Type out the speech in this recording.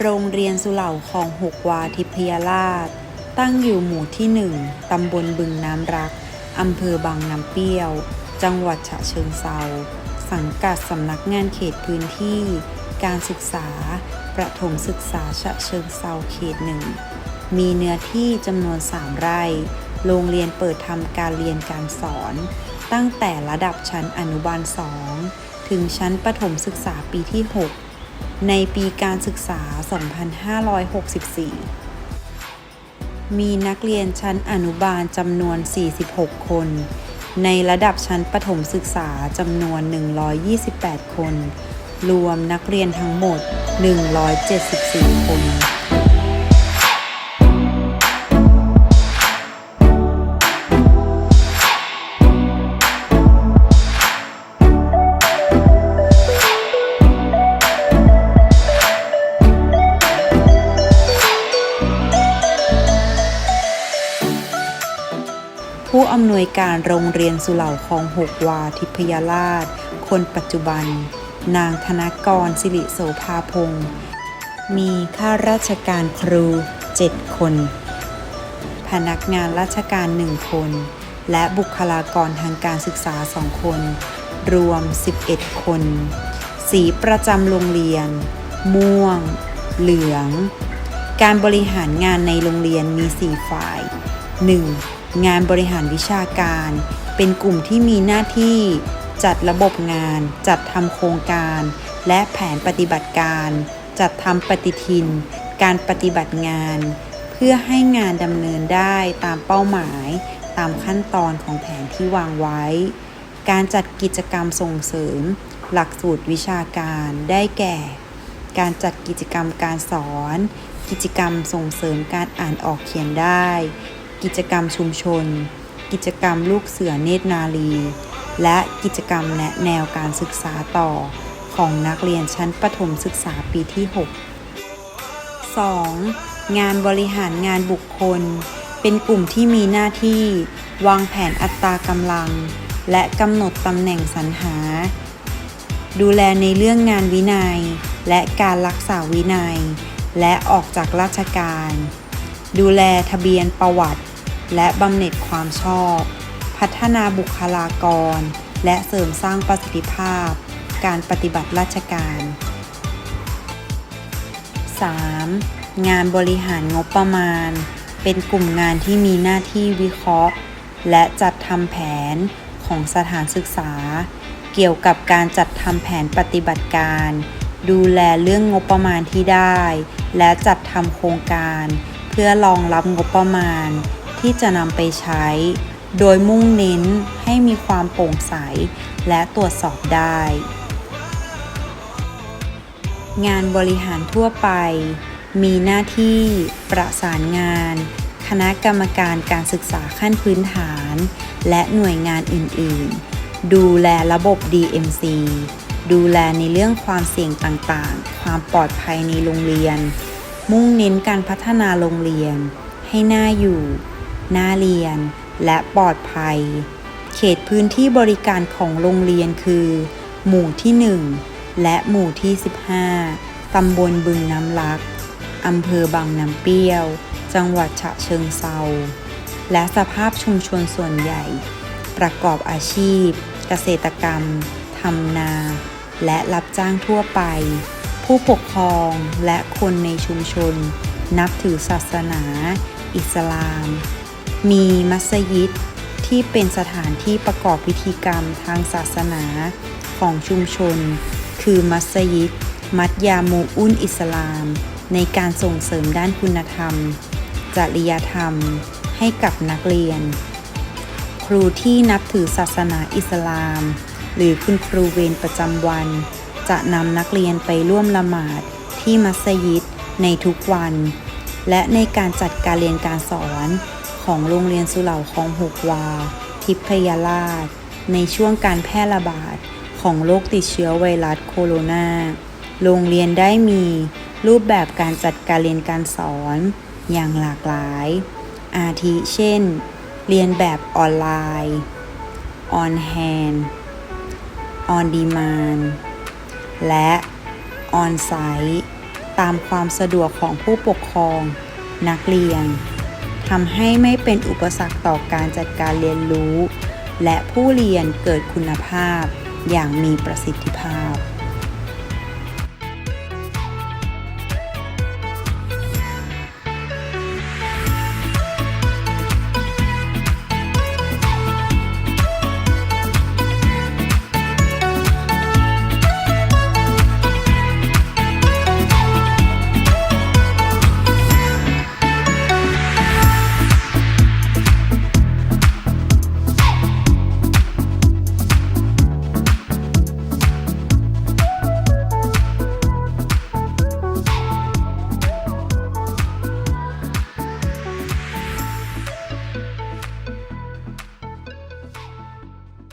โรงเรียนสุเหร่าคลองหกวาทิพยราช ตั้งอยู่หมู่ที่หนึ่งตำบลบึงน้ำรัก อำเภอบางน้ำเปรี้ยว จังหวัดฉะเชิงเซา สังกัดสำนักงานเขตพื้นที่ การศึกษา ประถมศึกษาฉะเชิงเซาเขตหนึ่ง มีเนื้อที่จำนวน3ไร่ โรงเรียนเปิดทำการเรียนการสอน ตั้งแต่ระดับชั้นอนุบาล2ถึงชั้นประถมศึกษาปีที่ 6 ในปีการศึกษา 2564 มีนักเรียนชั้นอนุบาลจำนวน 46 คน ในระดับชั้นประถมศึกษาจำนวน 128 คน รวมนักเรียนทั้งหมด 174 คน ผู้อำนวยการโรงเรียนสุเหร่าคลองหกวาทิพยราช คนปัจจุบัน นางธนกรสิริโสภาพงศ์มีข้าราชการครู 7 คน พนักงานราชการ 1 คน และบุคลากรทางการศึกษา 2 คน รวม 11 คน สีประจำโรงเรียน ม่วง เหลือง การบริหารงานในโรงเรียนมี 4 ฝ่าย 1. งานบริหารวิชาการ เป็นกลุ่มที่มีหน้าที่จัดระบบงาน จัดทำโครงการ และแผนปฏิบัติการ จัดทำปฏิทิน การปฏิบัติงาน เพื่อให้งานดำเนินได้ตามเป้าหมาย ตามขั้นตอนของแผนที่วางไว้ การจัดกิจกรรมส่งเสริม หลักสูตรวิชาการได้แก่ การจัดกิจกรรมการสอน กิจกรรมส่งเสริมการอ่านออกเขียนได้ กิจกรรมชุมชน กิจกรรมลูกเสือเนตรนารีและกิจกรรมแนะแนวการศึกษาต่อของนักเรียนชั้นประถมศึกษาปีที่ 6 2. งานบริหารงานบุคคล เป็นกลุ่มที่มีหน้าที่ วางแผนอัตรากำลัง และกำหนดตำแหน่งสรรหา ดูแลในเรื่องงานวินัย และการรักษาวินัย และออกจากราชการ ดูแลทะเบียนประวัติ และบำเหน็จความชอบ พัฒนาบุคลากร และเสริมสร้างประสิทธิภาพ การปฏิบัติราชการ 3. งานบริหารงบประมาณ เป็นกลุ่มงานที่มีหน้าที่วิเคราะห์ และจัดทำแผนของสถานศึกษา เกี่ยวกับการจัดทำแผนปฏิบัติการ ดูแลเรื่องงบประมาณที่ได้ และจัดทำโครงการ เพื่อรองรับงบประมาณ ที่จะนำไปใช้ โดยมุ่งเน้นให้มีความโปร่งใสและตรวจสอบได้ งานบริหารทั่วไป มีหน้าที่ประสานงาน คณะกรรมการการศึกษาขั้นพื้นฐาน และหน่วยงานอื่น ๆ ดูแลระบบ DMC ดูแลในเรื่องความเสี่ยงต่างๆ ความปลอดภัยในโรงเรียน มุ่งเน้นการพัฒนาโรงเรียน ให้น่าอยู่ น่าเรียน และปลอดภัย เขตพื้นที่บริการของโรงเรียนคือ หมู่ที่ 1 และหมู่ที่ 15 ตำบลบึงน้ำลัก อำเภอบางน้ำเปรี้ยว จังหวัดฉะเชิงเซา และสภาพชุมชนส่วนใหญ่ ประกอบอาชีพ เกษตรกรรม ทำนา และรับจ้างทั่วไป ผู้ปกครองและคนในชุมชนนับถือศาสนา อิสลาม มีมัสยิดที่เป็นสถานที่ประกอบพิธีกรรมทางศาสนาของชุมชน คือมัสยิด มัดยาโมอุนอิสลาม ในการส่งเสริมด้านคุณธรรม จริยธรรม ให้กับนักเรียน ครูที่นับถือศาสนาอิสลาม หรือคุณครูเวรประจำวัน จะนำนักเรียนไปร่วมละหมาดที่มัสยิดในทุกวัน และในการจัดการเรียนการสอน ของโรงเรียนสุเหร่าคลองหกวา ทิพยราช ในช่วงการแพร่ระบาดของโรคติดเชื้อไวรัสโคโรนา โรงเรียนได้มีรูปแบบการจัดการเรียนการสอนอย่างหลากหลาย อาทิเช่น เรียนแบบออนไลน์ on hand on demand และ on site ตามความสะดวกของผู้ปกครอง นักเรียน ทำให้ไม่เป็นอุปสรรคต่อการจัดการเรียนรู้ และผู้เรียนเกิดคุณภาพอย่างมีประสิทธิภาพ